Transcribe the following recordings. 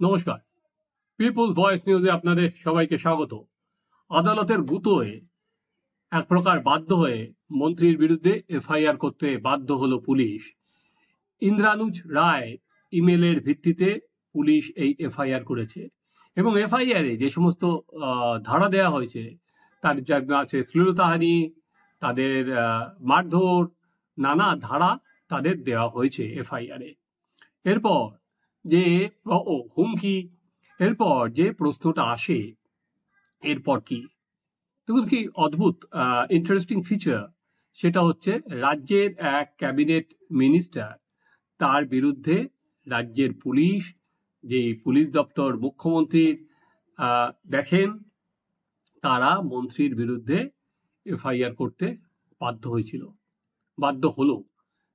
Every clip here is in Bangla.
নমস্কার। পিপুল ভয়েস নিউজে আপনাদের সবাইকে স্বাগত। আদালতের গুতোয় এক প্রকার বাধ্য হয়ে মন্ত্রীর বিরুদ্ধে এফআইআর করতে বাধ্য হলো পুলিশ। ইন্দ্রানুজ রায় ইমেলের ভিত্তিতে পুলিশ এই এফআইআর করেছে এবং এফআইআরে যে সমস্ত ধারা দেওয়া হয়েছে, তার আছে শ্লীলতাহানি তাদের মারধর, নানা ধারা তাদের দেওয়া হয়েছে এফআইআরে। এরপর যে ও- হুমকি। এরপর যে প্রশ্নটা আসে, এরপর কি? দেখুন কি, অদ্ভুত ইন্টারেস্টিং ফিচার সেটা হচ্ছে রাজ্যের এক ক্যাবিনেট মিনিস্টার তার বিরুদ্ধে রাজ্যের পুলিশ যে পুলিশ দপ্তর মুখ্যমন্ত্রীর দেখেন, তারা মন্ত্রীর বিরুদ্ধে এফআইআর করতে বাধ্য হয়েছিল। বাধ্য হলো।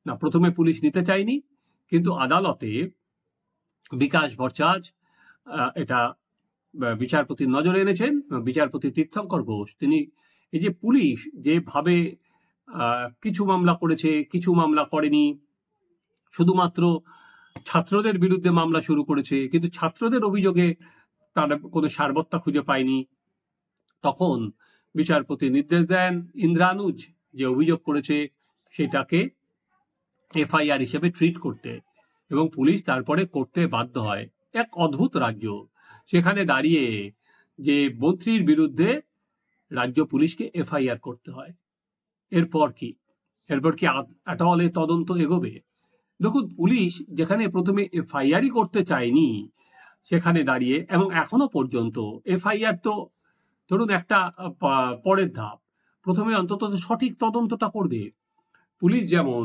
না, প্রথমে পুলিশ নিতে চায়নি, কিন্তু আদালতে বিকাশ ভরচাজ এটা বিচারপতির নজরে এনেছেন, বিচারপতি তীর্থঙ্কর ঘোষ। তিনি এই যে পুলিশ যেভাবে কিছু মামলা করেছে, কিছু মামলা করেনি, শুধুমাত্র ছাত্রদের বিরুদ্ধে মামলা শুরু করেছে, কিন্তু ছাত্রদের অভিযোগে তারা কোনো সারবত্তা খুঁজে পায়নি। তখন বিচারপতি নির্দেশ দেন ইন্দ্রানুজ যে অভিযোগ করেছে, সেটাকে এফআইআর হিসেবে ট্রিট করতে। এবং পুলিশ তারপরে করতে বাধ্য হয়। এক অদ্ভুত রাজ্য। সেখানে দাঁড়িয়ে যে মন্ত্রীর বিরুদ্ধে রাজ্য পুলিশকে এফআইআর করতে হয়। এরপর কি? এরপর কি অ্যাটলে তদন্ত এগোবে? দেখুন, পুলিশ যেখানে প্রথমে এফআইআরই করতে চায়নি, সেখানে দাঁড়িয়ে এবং এখনও পর্যন্ত এফআইআর তো, ধরুন একটা পরের ধাপ। প্রথমে অন্তত সঠিক তদন্তটা করবে। পুলিশ যেমন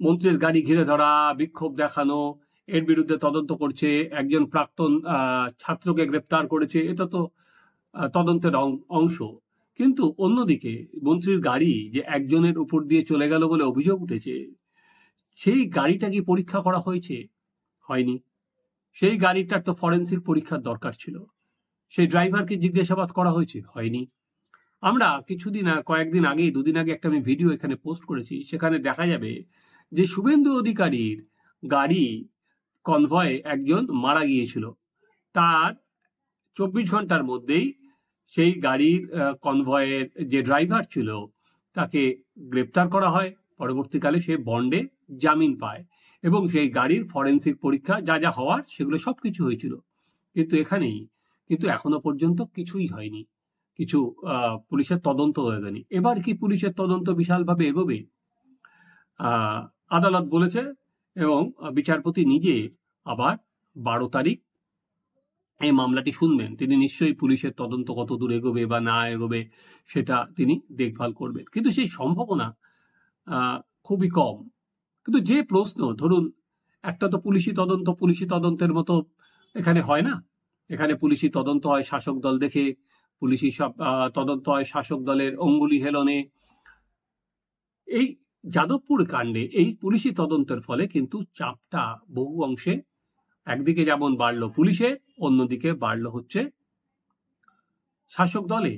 মন্ত্রীর গাড়ি ঘিরে ধরা, বিক্ষোভ দেখানো, এর বিরুদ্ধে তদন্ত করছে, একজন প্রাক্তন ছাত্রকে গ্রেপ্তার করেছে, এটা তো তদন্তের অংশ। কিন্তু অন্যদিকে মন্ত্রীর গাড়ি যে একজনের উপর দিয়ে চলে গেল বলে অভিযোগ উঠেছে, সেই গাড়িটা কি পরীক্ষা করা হয়েছে? হয়নি। সেই গাড়িটার তো ফরেন্সিক পরীক্ষার দরকার ছিল। সেই ড্রাইভারকে জিজ্ঞাসাবাদ করা হয়েছে, হয়নি। আমরা কিছুদিন কয়েকদিন আগেই, দুদিন আগে একটা আমি ভিডিও এখানে পোস্ট করেছি, সেখানে দেখা যাবে যে শুভেন্দু অধিকারীর গাড়ি কনভয়ে একজন মারা গিয়েছিল। তার চব্বিশ ঘণ্টার মধ্যেই সেই গাড়ির কনভয়ের যে ড্রাইভার ছিল, তাকে গ্রেপ্তার করা হয়। পরবর্তীকালে সে বন্ডে জামিন পায় এবং সেই গাড়ির ফরেন্সিক পরীক্ষা যা যা হওয়ার সেগুলো সব কিছু হয়েছিল। কিন্তু এখানেই, কিন্তু এখনও পর্যন্ত কিছুই হয়নি। কিছু পুলিশের তদন্ত হয়ে গেনি। এবার কি পুলিশের তদন্ত বিশালভাবে এগোবে? আদালত বলেছে এবং বিচারপতি নিজে আবার বারো তারিখ এই মামলাটি শুনবেন। তিনি নিশ্চয়ই পুলিশের তদন্ত কত দূর এগোবে বা না এগোবে সেটা তিনি দেখভাল করবেন। কিন্তু সেই সম্ভাবনা খুবই কম। কিন্তু যে প্রশ্ন, ধরুন, একটা তো পুলিশি তদন্ত, পুলিশি তদন্তের মতো এখানে হয় না। এখানে পুলিশি তদন্ত হয় শাসক দল দেখে, পুলিশি সব তদন্ত হয় শাসক দলের অঙ্গুলি হেলনে। এই যাদবপুর কাণ্ডে এই পুলিশি তদন্তের ফলে কিন্তু চাপটা বহু অংশে একদিকে যেমন বাড়লো পুলিশে, অন্যদিকে বাড়লো হচ্ছে শাসক দলে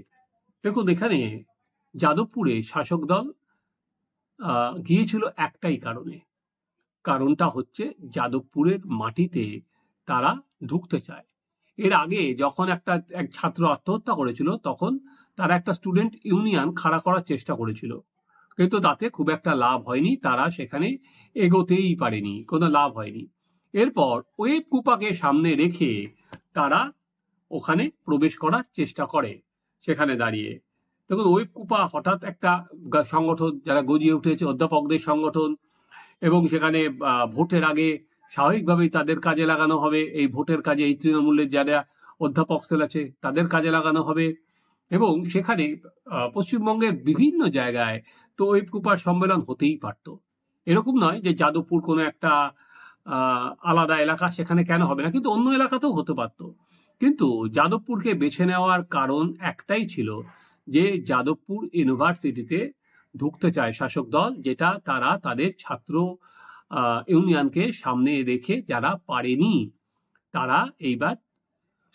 দেখুন, এখানে যাদবপুরে শাসক দল গিয়েছিল একটাই কারণে। কারণটা হচ্ছে যাদবপুরের মাটিতে তারা ঢুকতে চায়। এর আগে যখন একটা এক ছাত্র আত্মহত্যা করেছিল, তখন তারা একটা স্টুডেন্ট ইউনিয়ন খাড়া করার চেষ্টা করেছিল। কিন্তু তাতে খুব একটা লাভ হয়নি, তারা সেখানে এগোতেই পারেনি, কোনো লাভ হয়নি। এরপর ওয়েব কুপাকে সামনে রেখে তারা ওখানে প্রবেশ করার চেষ্টা করে সেখানে দাঁড়িয়ে। দেখুন, ওয়েব কুপা হঠাৎ একটা সংগঠন, যারা গজিয়ে উঠেছে, অধ্যাপকদের সংগঠন এবং সেখানে ভোটের আগে স্বাভাবিকভাবেই তাদের কাজে লাগানো হবে। এই ভোটের কাজে এই তৃণমূলের যারা অধ্যাপক সেল আছে, তাদের কাজে লাগানো হবে। এবং সেখানে পশ্চিমবঙ্গের বিভিন্ন জায়গায় তো ওয়েব কুপার সম্মেলন হতেই পারতো। এরকম নয় যে যাদবপুর কোনো একটা আলাদা এলাকা সেখানে কেন হবে না, কিন্তু অন্য এলাকাতেও হতে পারতো। কিন্তু যাদবপুরকে বেছে নেওয়ার কারণ একটাই ছিল যে যাদবপুর ইউনিভার্সিটিতে ঢুকতে চায় শাসক দল, যেটা তারা তাদের ছাত্র ইউনিয়নকে সামনে রেখে যারা পারেনি, তারা এইবার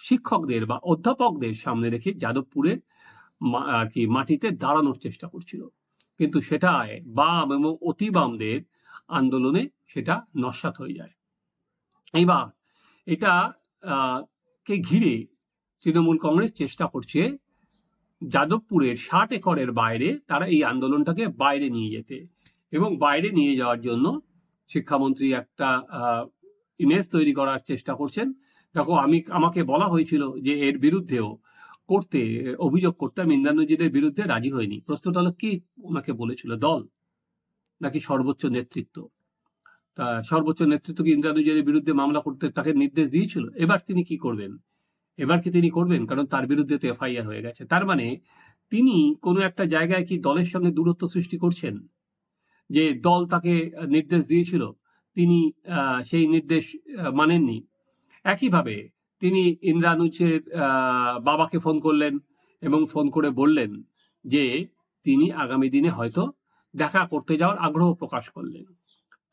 শিক্ষকদের বা অধ্যাপকদের সামনে রেখে যাদবপুরের আর কি মাটিতে দাঁড়ানোর চেষ্টা করছিল। কিন্তু সেটায় বাম এবং অতি বামদের আন্দোলনে সেটা নস্বাত হয়ে যায়। এইবার এটা কে ঘিরে তৃণমূল কংগ্রেস চেষ্টা করছে যাদবপুরের ষাট একরের বাইরে তারা এই আন্দোলনটাকে বাইরে নিয়ে যেতে এবং বাইরে নিয়ে যাওয়ার জন্য শিক্ষামন্ত্রী একটা ইমেজ তৈরি করার চেষ্টা করছেন। দেখো, আমি আমাকে বলা হয়েছিল যে এর বিরুদ্ধেও করতে, অভিযোগ করতে আমি ইন্দ্রানুজিদের বিরুদ্ধে রাজি হয়নি প্রশ্নটা হলো কি ওনাকে বলেছিল, দল নাকি সর্বোচ্চ নেতৃত্ব? তা সর্বোচ্চ নেতৃত্ব কি ইন্দ্রানুজিদের বিরুদ্ধে মামলা করতে তাকে নির্দেশ দিয়েছিল? এবার তিনি কি করবেন? এবার কি তিনি করবেন? কারণ তার বিরুদ্ধে তো এফআইআর হয়ে গেছে। তার মানে তিনি কোনো একটা জায়গায় কি দলের সঙ্গে দূরত্ব সৃষ্টি করছেন? যে দল তাকে নির্দেশ দিয়েছিল, তিনি সেই নির্দেশ মানেননি। একইভাবে তিনি ইন্দ্রানুজের আহ, বাবাকে ফোন করলেন এবং ফোন করে বললেন যে তিনি আগামী দিনে হয়তো দেখা করতে যাওয়ার আগ্রহ প্রকাশ করলেন।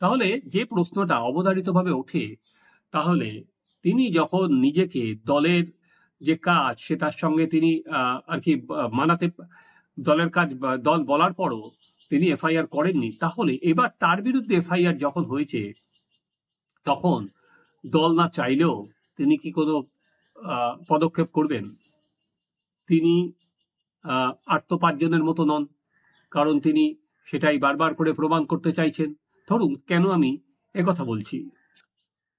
তাহলে যে প্রশ্নটা অবধারিতভাবে ওঠে তাহলে তিনি যখন নিজেকে দলের যে কাজ সেটার সঙ্গে তিনি আর কি মানাতে দলের কাজ দল বলার পরও তিনি এফআইআর করেননি তাহলে এবার তার বিরুদ্ধে এফআইআর যখন হয়েছে তখন দল না চাইলেও তিনি কি কোনো পদক্ষেপ করবেন? তিনি আহ, আত্মপার্জনের মতো নন। কারণ তিনি সেটাই বারবার করে প্রমাণ করতে চাইছেন। ধরুন কেন আমি একথা বলছি?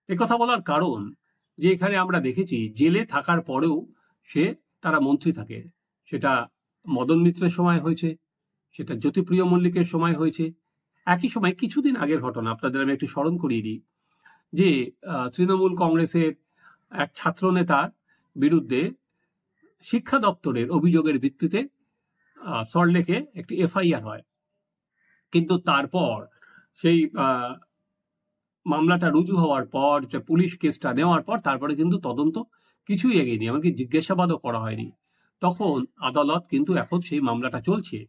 একথা বলার কারণ যে এখানে আমরা দেখেছি জেলে থাকার পরেও সে তারা মন্ত্রী থাকে। সেটা মদন মিত্রের সময় হয়েছে সেটা জ্যোতিপ্রিয় মল্লিকের সময় হয়েছে। একই সময় কিছুদিন আগের ঘটনা আপনাদের আমি একটু স্মরণ করিয়ে দিই। যে তৃণমূল কংগ্রেসের এক ছাত্রনেতার বিরুদ্ধে শিক্ষা দপ্তরের অভিযোগের ভিত্তিতে সল্টলেকে একটি এফআইআর হয়। কিন্তু তারপর সেই মামলাটা রুজু হওয়ার পর পুলিশ কেসটা নেওয়ার পর, তারপরে কিন্তু তদন্ত কিছুই এগিয়ে এমনকি জিজ্ঞাসাবাদও করা হয়নি। তখন আদালত কিন্তু এখন সেই মামলাটা চলছে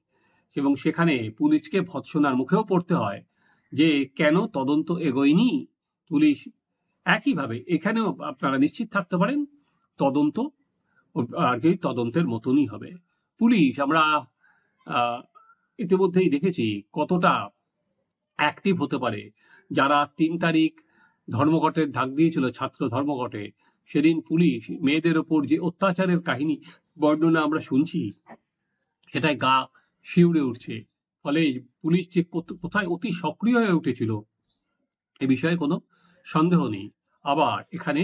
এবং সেখানে পুলিশকে ভৎসনার মুখেও পড়তে হয় যে কেন তদন্ত এগোয়নি পুলিশ একইভাবে এখানেও আপনারা নিশ্চিত থাকতে পারেন, তদন্ত আর কি তদন্তের মতনই হবে। পুলিশ, আমরা ইতিমধ্যেই দেখেছি কতটা অ্যাক্টিভ হতে পারে। যারা তিন তারিখ ধর্মঘটের ধাক দিয়েছিল, ছাত্র ধর্মঘটে, সেদিন পুলিশ মেয়েদের ওপর যে অত্যাচারের কাহিনী, বর্ণনা আমরা শুনছি সেটাই গা শিউড়ে উঠছে। ফলে পুলিশ যে কোথায় অতি সক্রিয় হয়ে উঠেছিল, এ বিষয়ে কোনো সন্দেহ নেই। আবার এখানে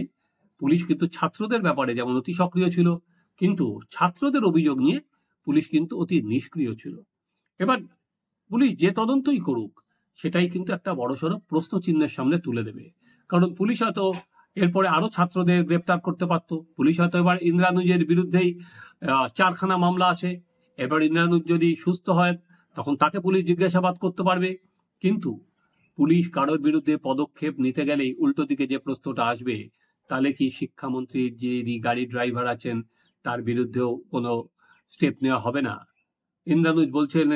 পুলিশ কিন্তু ছাত্রদের ব্যাপারে যেমন অতি সক্রিয় ছিল, কিন্তু ছাত্রদের অভিযোগ নিয়ে পুলিশ কিন্তু অতি নিষ্ক্রিয় ছিল। এবার পুলিশ যে তদন্তই করুক, সেটাই কিন্তু একটা বড়সড় প্রশ্ন চিহ্নের সামনে তুলে দেবে। কারণ পুলিশ হয়তো এরপরে আরও ছাত্রদের গ্রেপ্তার করতে পারত। পুলিশ হয়তো এবার ইন্দ্রানুজের বিরুদ্ধেই চারখানা মামলা আছে। এবার ইন্দ্রানুজ যদি সুস্থ হয়, তখন তাকে পুলিশ জিজ্ঞাসাবাদ করতে পারবে। কিন্তু পুলিশ কারোর বিরুদ্ধে পদক্ষেপ নিতে গেলেই উল্টো দিকে যে প্রশ্নটা আসবে, তাহলে কি শিক্ষামন্ত্রীর যে গাড়ি ড্রাইভার আছেন, তার বিরুদ্ধেও কোনো স্টেপ নেওয়া হবে না? ইন্দ্রানুজ বলছেন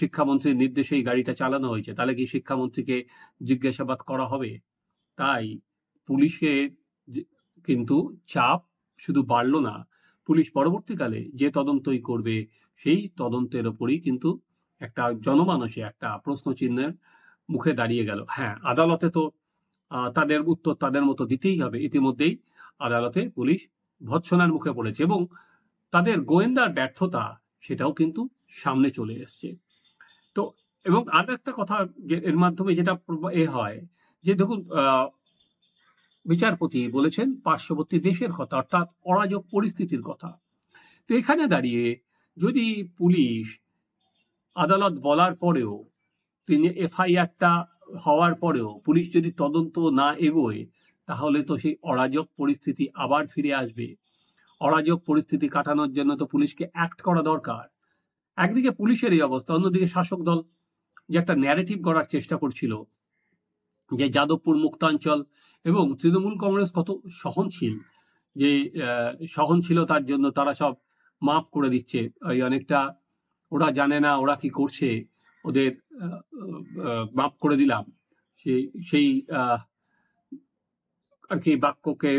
শিক্ষামন্ত্রীর নির্দেশেই গাড়িটা চালানো হয়েছে, তাহলে কি শিক্ষামন্ত্রীকে জিজ্ঞাসাবাদ করা হবে? তাই পুলিশের কিন্তু চাপ শুধু বাড়লো না, পুলিশ পরবর্তীকালে যে তদন্তই করবে, সেই তদন্তের ওপরই কিন্তু একটা জনমানসে একটা প্রশ্ন চিহ্নের মুখে দাঁড়িয়ে গেল। হ্যাঁ আদালতে তো তাদের উত্তর তাদের মতো দিতেই হবে। ইতিমধ্যেই আদালতে পুলিশ ভৎসনার মুখে পড়েছে এবং তাদের গোয়েন্দার ব্যর্থতা সেটাও কিন্তু সামনে চলে এসছে। তো, এবং আর একটা কথা এর মাধ্যমে যেটা এ হয় যে, দেখুন বিচারপতি বলেছেন পার্শ্ববর্তী দেশের কথা, অর্থাৎ অরাজক পরিস্থিতির কথা। তো এখানে দাঁড়িয়ে যদি পুলিশ আদালত বলার পরেও তিনি এফআইআরটা হওয়ার পরেও পুলিশ যদি তদন্ত না এগোয়, তাহলে তো সেই অরাজক পরিস্থিতি আবার ফিরে আসবে। অরাজক পরিস্থিতি কাটানোর জন্য তো পুলিশকে অ্যাক্ট করা দরকার। একদিকে পুলিশের এই অবস্থা, অন্যদিকে শাসক দল যে একটা ন্যারেটিভ করার চেষ্টা করছিল, যে যাদবপুর মুক্তাঞ্চল এবং তৃণমূল কংগ্রেস কত সহনশীল, যে সহনশীলতার জন্য তারা সব মাফ করে দিচ্ছে। ওই অনেকটা, ওরা জানে না ওরা কি করছে। ওদের মাফ করে দিলাম। সেই সেই আর কি বাক্যকে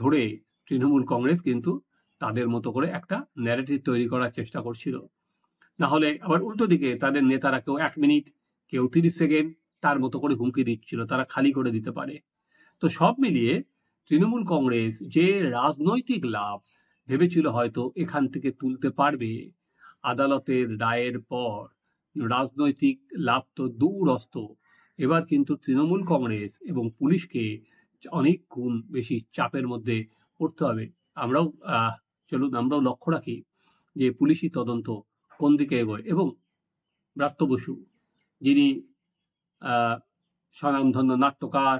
ধরে তৃণমূল কংগ্রেস কিন্তু তাদের মতো করে একটা ন্যারেটিভ তৈরি করার চেষ্টা করছিল। না হলে আবার উল্টো দিকে তাদের নেতারা কেউ এক মিনিট, কেউ তিরিশ সেকেন্ড তার মতো করে হুমকি দিচ্ছিল, তারা খালি করে দিতে পারে। তো সব মিলিয়ে তৃণমূল কংগ্রেস যে রাজনৈতিক লাভ ভেবেছিল হয়তো এখান থেকে তুলতে পারবে, আদালতের রায়ের পর রাজনৈতিক লাভ তো দূরস্ত। এবার কিন্তু তৃণমূল কংগ্রেস এবং পুলিশকে অনেক গুণ বেশি চাপের মধ্যে পড়তে হবে। আমরাও চলুন আমরাও লক্ষ্য রাখি যে পুলিশি তদন্ত কোন দিকে এগোয় এবং ব্রাত্য বসু যিনি স্বনামধন্য নাট্যকার,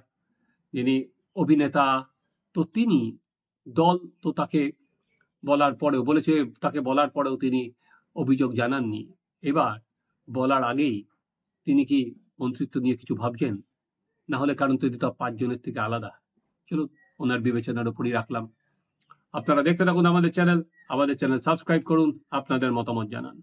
যিনি অভিনেতা, তো তিনি দল তো তাকে বলার পরেও, বলেছে তাকে বলার পরেও তিনি অভিযোগ জানাননি। এবার বলার আগেই তিনি কি মন্ত্রিত্ব নিয়ে কিছু ভাবছেন? না হলে কারণ তিনি তো পাঁচজনের থেকে আলাদা। চলো ওনার বিবেচনার উপরই রাখলাম। আপনারা দেখতে থাকুন আমাদের চ্যানেল। আমাদের চ্যানেল সাবস্ক্রাইব করুন, আপনাদের মতামত জানান।